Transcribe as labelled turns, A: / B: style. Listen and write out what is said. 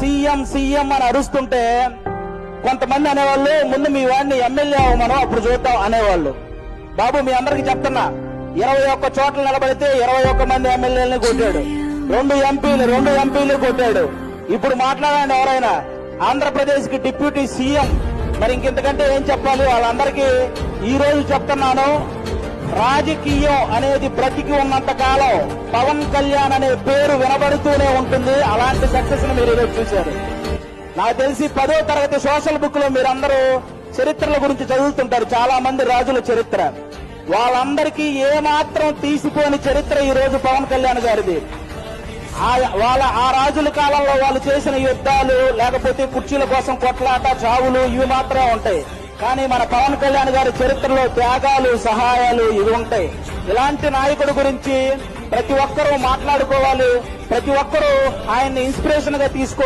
A: CM CM అని అరుస్తుంటే కొంతమంది అనేవాళ్ళు ముందు మీ వాడిని ఎమ్మెల్యే అవ్వమను అప్పుడు చూద్దాం అనేవాళ్ళు. బాబు మీ అందరికి చెప్తున్నా ఇరవై ఒక్క చోట్ల నిలబడితే ఇరవై ఒక్క మంది ఎమ్మెల్యేలని కొట్టాడు. రెండు ఎంపీలు రెండు ఎంపీలు కొట్టాడు. ఇప్పుడు మాట్లాడండి ఎవరైనా. ఆంధ్రప్రదేశ్కి డిప్యూటీ సీఎం. మరి ఇంకెంతకంటే ఏం చెప్పాలి? వాళ్ళందరికీ ఈ రోజు చెప్తున్నాను. రాజకీయం అనేది బ్రతికి ఉన్నంత కాలం పవన్ కళ్యాణ్ అనే పేరు వినబడుతూనే ఉంటుంది. అలాంటి సక్సెస్ను మీరు ఈరోజు చూశారు. నాకు తెలిసి పదో తరగతి సోషల్ బుక్లో మీరందరూ చరిత్రల గురించి చదువుతుంటారు. చాలా మంది రాజుల చరిత్ర. వాళ్ళందరికీ ఏమాత్రం తీసిపోని చరిత్ర ఈ రోజు పవన్ కళ్యాణ్ గారిది. వాళ్ళ ఆ రాజుల కాలంలో వాళ్ళు చేసిన యుద్ధాలు లేకపోతే కుర్చీల కోసం కొట్లాట చావులు ఇవి మాత్రమే ఉంటాయి. కానీ మన పవన్ కళ్యాణ్ గారి చరిత్రలో త్యాగాలు సహాయాలు ఇవి ఉంటాయి. ఇలాంటి నాయకుడి గురించి ప్రతి ఒక్కరూ మాట్లాడుకోవాలి. ప్రతి ఒక్కరూ ఆయన్ని ఇన్స్పిరేషన్గా తీసుకోవాలి.